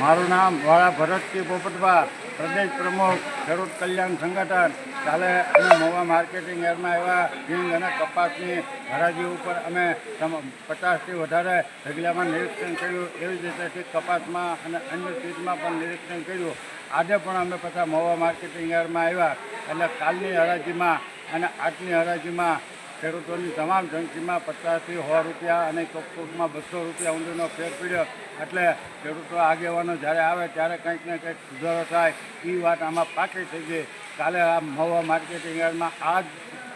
મારું નામ વાળા ભરતસિંહ પોપટભા પ્રદેશ પ્રમુખ, ખેડૂત કલ્યાણ સંગઠન. કાલે અમે મોવા માર્કેટિંગ એરમાં આવ્યા. હિંગ અને કપાસની હરાજી ઉપર અમે પચાસથી વધારે ઢગલામાં નિરીક્ષણ કર્યું. એવી જ રીતે કપાસમાં અને અન્ય ચીજમાં પણ નિરીક્ષણ કર્યું. આજે પણ અમે પાછા મોવા માર્કેટિંગ એરમાં આવ્યા. એટલે કાલની હરાજીમાં અને આજની હરાજીમાં ખેડૂતોની તમામ જંકીમાં પચાસથી સો રૂપિયા અને કોકમાં બસો રૂપિયા ઊંડીનો ફેર પીડ્યો. એટલે ખેડૂતો આગેવાનો જ્યારે આવે ત્યારે કંઈક ને કંઈક સુધારો થાય. એ વાત આમાં પાકી થઈ ગઈ. કાલે આ મહુવા માર્કેટિંગ યાર્ડમાં આ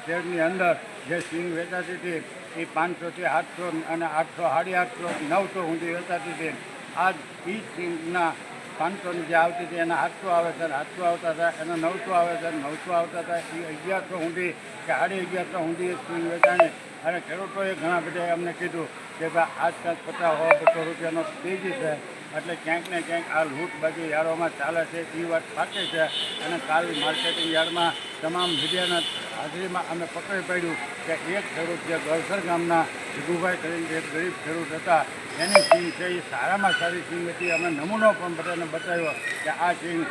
શેરની અંદર જે સિંગ વેચાતી હતી એ પાંચસોથી આઠસો અને આઠસો, સાડી આઠસો, નવસો ઊંધી વેચાતી હતી. આ એ સિંગના પાંચસોની જે આવતી હતી, એના આઠસો આવે છે આઠસો આવતા હતા, એના નવસો આવે છે નવસો આવતા હતા. એ અગિયારસો ઊંધી કે સાડી અગિયારસો સુધી સિંગ વેચાણી. અને ખેડૂતોએ ઘણા બધા એમને કીધું કે ભાઈ આજકાલ પચાસ સો બસો રૂપિયાનો તેજી છે. એટલે ક્યાંક ને ક્યાંક આ લૂંટબાજી યાર્ડોમાં ચાલે છે. એ વાત સાચી છે. અને કાલ માર્કેટિંગ યાર્ડમાં તમામ મીડિયાના હાજરીમાં અમે પકડી પાડ્યું કે એક ખેડૂત જે ગળસર ગામના જીગુભાઈ કરીને એક ગરીબ ખેડૂત હતા, એની સિંગ છે, એ સારામાં સારી સિંગ હતી. અમે નમૂનો પણ બધાને બતાવ્યો કે આ સિંગ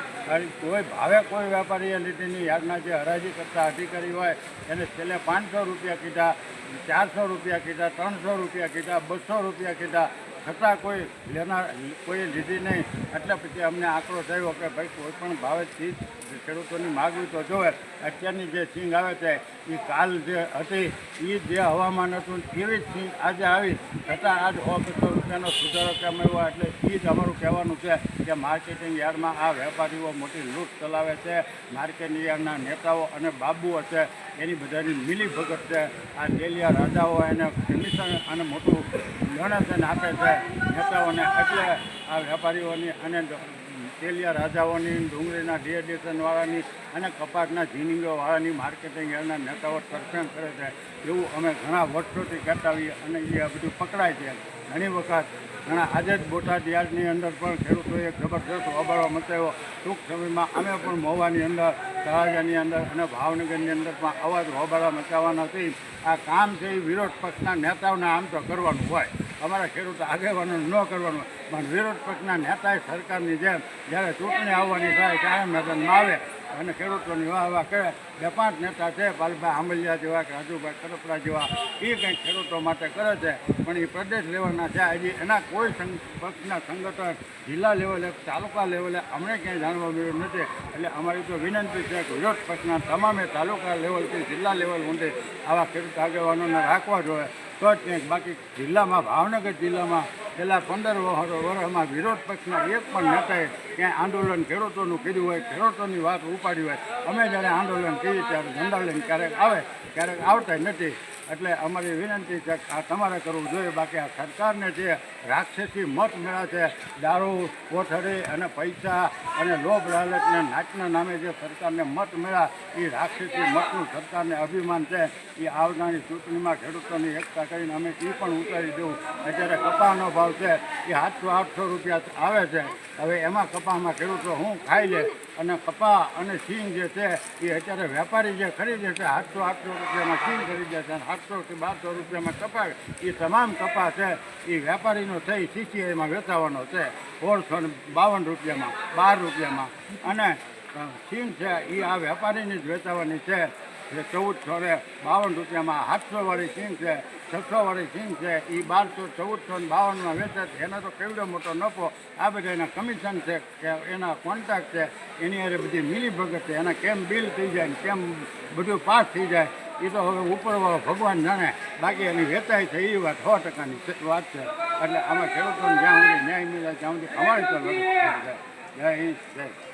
કોઈ ભાવે કોઈ વેપારીએ લીધીની યાદના જે હરાજી કરતા અધિકારી હોય, એને છેલ્લે પાંચસો રૂપિયા કીધા, ચારસો રૂપિયા કીધા, ત્રણસો રૂપિયા કીધા, બસો રૂપિયા કીધા. છતાં કોઈ લેનાર, કોઈ લીધી નહીં. એટલે પછી અમને આંકડો થયો કે ભાઈ કોઈ પણ ભાવે ચીજ ખેડૂતોની માગવી તો જોવે, અત્યારની જે સિંગ આવે છે એ કાલ જે હતી એ જે હવામાન હતું, એવી જ સિંગ આજે આવી. છતાં આજ ઓફિસર રૂપિયાનો સુધારો કેમ આવ્યો એટલે એ જ અમારું કહેવાનું છે કે માર્કેટિંગ યાર્ડમાં આ વેપારીઓ મોટી લૂંટ ચલાવે છે માર્કેટિંગ યાર્ડના નેતાઓ અને બાબુઓ છે, એની બધાની મિલી ભગત છે. આ ડેલિયા રાજાઓ એને કમિશન અને મોટું ડોનેશન આપે છે નેતાઓને એટલે આ વેપારીઓની અને તેલિયા રાજાઓની, ડુંગળીના ડિહાઇડ્રેશનવાળાની અને કપાસના જીનિંગોવાળાની માર્કેટિંગ એના નેતાઓ તરફેણ કરે છે. એવું અમે ઘણા વર્ષોથી કહેતા હોઈએ અને એ બધું પકડાય છે. ઘણી વખત ઘણા આજે જ બોટાદ યાર્ડની અંદર પણ ખેડૂતોએ જબરદસ્ત હોબાળો મચાવ્યો. ટૂંક સમયમાં અમે પણ મહુવાની અંદર તળાજાની અંદર અને ભાવનગરની અંદર પણ આવા જ હોબાળા આ કામ છે એ વિરોધ પક્ષના નેતાઓને આમ તો કરવાનું હોય. અમારા ખેડૂતો આગેવાનો ન કરવાનું. પણ વિરોધ પક્ષના નેતાએ સરકારની જેમ જ્યારે ચૂંટણી આવવાની થાય ત્યારે મેદાનમાં આવે અને ખેડૂતોની વાહ વાહ કરે. બે પાંચ નેતા છે, પાલભાઈ આંબલિયા જેવા કે રાજુભાઈ કરપરા જેવા. એ કંઈક ખેડૂતો માટે કરે છે. પણ એ પ્રદેશ લેવલના છે. હજી એના કોઈ પક્ષના સંગઠન જિલ્લા લેવલે, તાલુકા લેવલે અમને ક્યાંય જાણવા મળ્યું નથી. એટલે અમારી તો વિનંતી છે કે વિરોધ પક્ષના તમામે તાલુકા લેવલથી જિલ્લા લેવલ સુધી આવા ખેડૂત આગેવાનોને રાખવા જોઈએ. તો જ બાકી જિલ્લામાં, ભાવનગર જિલ્લામાં છેલ્લા પંદર વર્ષમાં વિરોધ પક્ષના એક પણ નેતાએ ક્યાંય આંદોલન ખેડૂતોનું કર્યું હોય, ખેડૂતોની વાત ઉપાડી હોય, અમે જ્યારે આંદોલન કરીએ ત્યારે ધંધા લઈને ક્યારેક આવે, ક્યારેક આવતા નથી. એટલે અમારી વિનંતી છે આ તમારે કરવું જોઈએ. બાકી આ સરકારને જે રાક્ષસી મત મળ્યા છે, દારૂ કોઠડી અને પૈસા અને લોભ લાલચને નાચના નામે જે સરકારને મત મળ્યા એ રાક્ષસી મતનું સરકારને અભિમાન છે. એ આવનારી ચૂંટણીમાં ખેડૂતોની એકતા કરીને અમે એ પણ ઉતારી દઉં. અત્યારે કપાનો ભાવ છે એ સાતસો આઠસો રૂપિયા આવે છે. હવે એમાં કપામાં ખેડૂતો હું ખાઈ લે અને કપા અને સિંગ જે છે એ અત્યારે વેપારી જે ખરીદે છે, સાતસો આઠસો રૂપિયામાં સિંગ ખરીદે છે અને સાતસોથી બારસો રૂપિયામાં કપાય. એ તમામ કપા છે. એ વેપારીનો થઈ સીસીઆઈમાં વેચાવાનો છે. સોળસો બાવન રૂપિયામાં, બાર રૂપિયામાં. અને સીમ છે એ આ વેપારીની જ વેચાવાની છે. જે ચૌદસો ને બાવન રૂપિયામાં સાતસોવાળી સીમ છે, છસોવાળી સીમ છે એ બારસો, ચૌદસો ને બાવનમાં વેચે છે. એનો તો કેવડો મોટો નફો. આ બધા એના કમિશન છે કે એના કોન્ટ્રાક્ટ છે. એની અરે બધી મિલી ભગત છે. એના કેમ બિલ થઈ જાય ને કેમ બધું પાસ થઈ જાય. એ તો હવે ઉપરવાળો ભગવાન જાણે બાકી એની વેચાય છે એ વાત સો ટકાની વાત છે એટલે આમાં ખેડૂતોને જ્યાં સુધી ન્યાય મળે ત્યાં સુધી અમારી તો લડત. જય જય